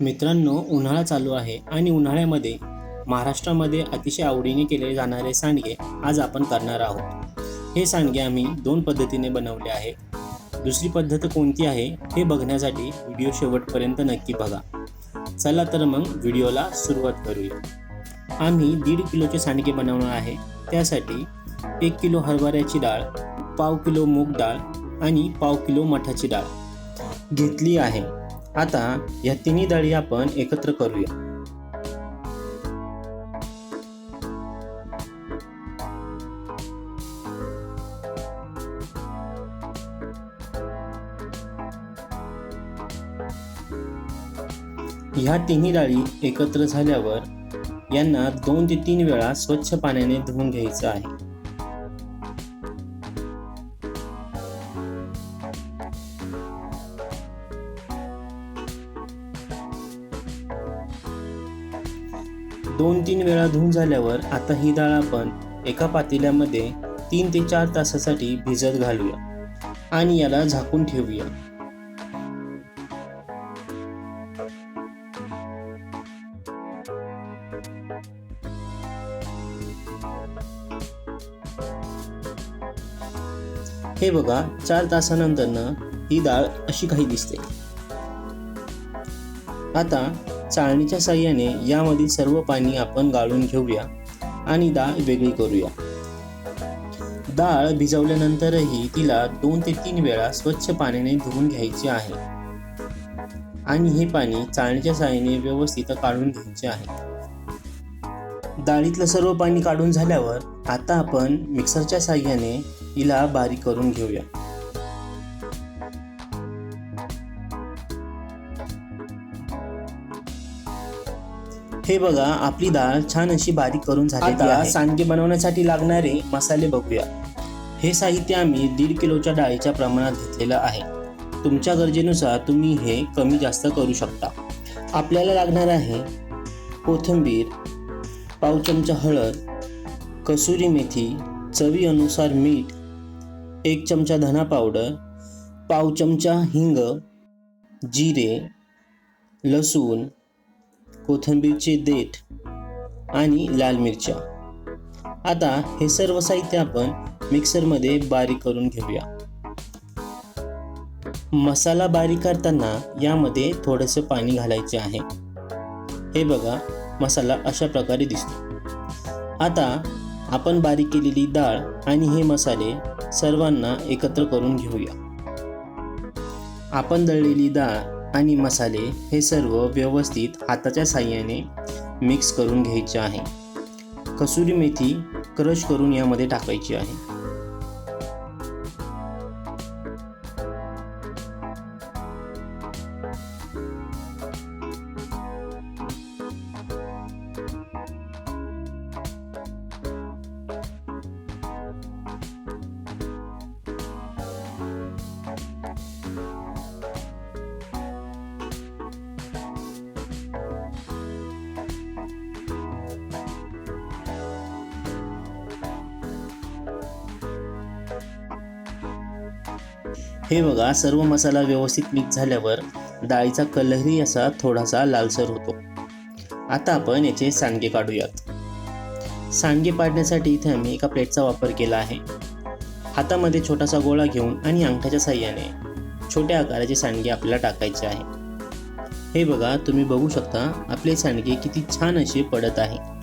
मित्रांनो उन्हाळा चालू आहे आणि उन्हाळ्यामध्ये महाराष्ट्रामध्ये अतिशय आवडीने केले जाणारे सांडगे आज आपण करणार आहोत. हे सांडगे आम्ही दोन पद्धतीने बनवले आहे. दुसरी पद्धत कोणती आहे हे बघण्यासाठी व्हिडिओ शेवटपर्यंत नक्की बघा. चला तर मग व्हिडिओला सुरुवात करूया. आम्ही दीड किलोचे सांडगे बनवणार आहे. त्यासाठी एक किलो हरभऱ्याची डाळ पाव किलो मूग डाळ आणि पाव किलो मठाची डाळ घेतली आहे. आता या तिन्ही डाळी आपण एकत्र करूया. ह्या तिन्ही डाळी एकत्र झाल्यावर यांना दोन ते तीन वेळा स्वच्छ पाण्याने धुवून घ्यायचं आहे. दोन तीन वेळा धुवून झाल्यावर आता ही डाळ आपण एका पातेल्यामध्ये तीन ते चार तासासाठी भिजत घालूया आणि याला झाकून ठेवूया. हे बघा चार तासानंतरनं ही डाळ अशी काही दिसते. आता चाळणीच्या साह्याने यामधील सर्व पाणी आपण गाळून घेऊया आणि डाळ वेगळी करूया. डाळ भिजवल्यानंतरही तिला दोन ते तीन वेळा स्वच्छ पाण्याने धुवून घ्यायचे आहे. आणि हे पाणी चाळणीच्या साह्याने व्यवस्थित काढून घ्यायचे आहे. डाळीतलं सर्व पाणी काढून झाल्यावर आता आपण मिक्सरच्या साह्याने हिला बारीक करून घेऊया. हे बघा आपली डाळ छान अशी बारीक करून झाली आता सांडगे बनवण्यासाठी लागणारे मसाले बघूया. हे साहित्य आम्ही दीड किलोच्या डाळीच्या प्रमाणात घेतलेलं आहे. तुमच्या गरजेनुसार तुम्ही हे कमी जास्त करू शकता. आपल्याला लागणार आहे कोथिंबीर पाव चमचा हळद कसुरी मेथी चवीनुसार मीठ एक चमचा धना पावडर पाव चमचा हिंग जिरे लसूण कोथिंबीरचे देठ आणि लाल मिरच्या. आता हे सर्व साहित्य आपण मिक्सरमध्ये बारीक करून घेऊया. मसाला बारीक करताना यामध्ये थोडंसं पाणी घालायचे आहे. हे बघा मसाला अशा प्रकारे दिसतो. आता आपण बारीक केलेली डाळ आणि हे मसाले सर्वांना एकत्र करून घेऊया. आपण दळलेली डाळ आणि मसाले हे सर्व व्यवस्थित हाताच्या साह्याने मिक्स करून घ्यायचे आहे. कसुरी मेथी क्रश करून यामध्ये टाकायची आहे. हे बघा सर्व मसाला व्यवस्थित मिक्स झाल्यावर डाळीचा कलरही असा थोडासा लालसर होतो. आता आपण याचे सांडगे काढूयात. सांडगे पाडण्यासाठी इथे आम्ही एका प्लेटचा वापर केला आहे. हातामध्ये छोटासा गोळा घेऊन आणि अंगठ्याच्या साह्याने छोट्या आकाराचे सांडगे आपल्याला टाकायचे आहे. हे बघा तुम्ही बघू शकता आपले सांडगे किती छान असे पडत आहे.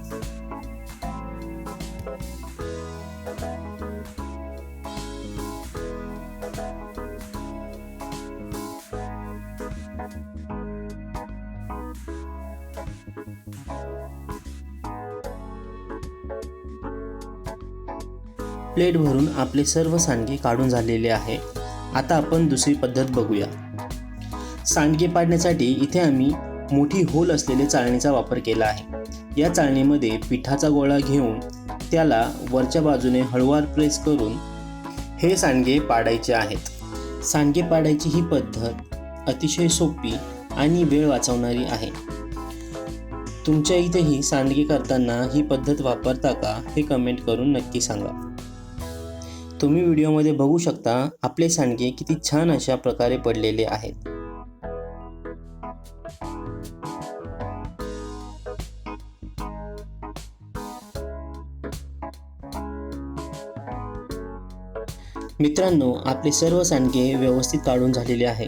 प्लेट भरून आपले सर्व सांडगे काढून झालेले आहे. आता आपण दुसरी पद्धत बघूया. सांडगे पाडण्यासाठी इथे आम्ही मोठी होल असलेले चाळणीचा वापर केला आहे. या चाळणीमध्ये पिठाचा गोळा घेऊन त्याला वरच्या बाजूने हळूवार प्रेस करून हे सांडगे पाडायचे आहेत. सांडगे पाडायची ही पद्धत अतिशय सोपी आणि वेळ वाचवणारी आहे. तुमच्या इथेही सांडगे करताना ही पद्धत वापरता का हे कमेंट करून नक्की सांगा. तुम्ही व्हिडिओमध्ये बघू शकता आपले सांडगे किती छान अशा प्रकारे पडलेले आहेत. मित्रांनो आपले सर्व सांडगे व्यवस्थित काढून झालेले आहे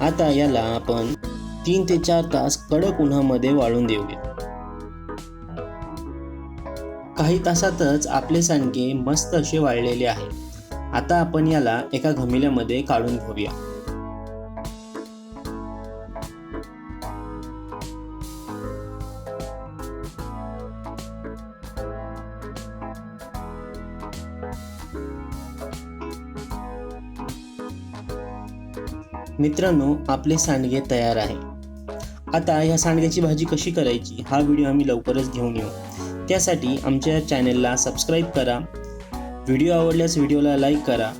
आता याला आपण तीन ते चार तास कडक उन्हामध्ये वाळून देऊया. काही तासातच आपले सांडगे मस्त असे वाळलेले आहे. आता आपण याला एका घमिल्यामध्ये काढून घेऊया. मित्रांनो आपले सांडगे तयार आहे. आता या सांडग्याची भाजी कशी करायची हा व्हिडिओ आम्ही लवकरच घेऊन येऊ. त्यासाठी आमच्या चॅनेलला सबस्क्राईब करा. व्हिडिओ आवडल्यास व्हिडिओला लाईक करा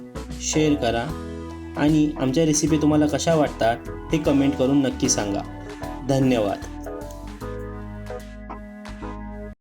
शेअर करा आणि आमच्या रेसिपी तुम्हाला कशा वाटतात ते कमेंट करून नक्की सांगा. धन्यवाद.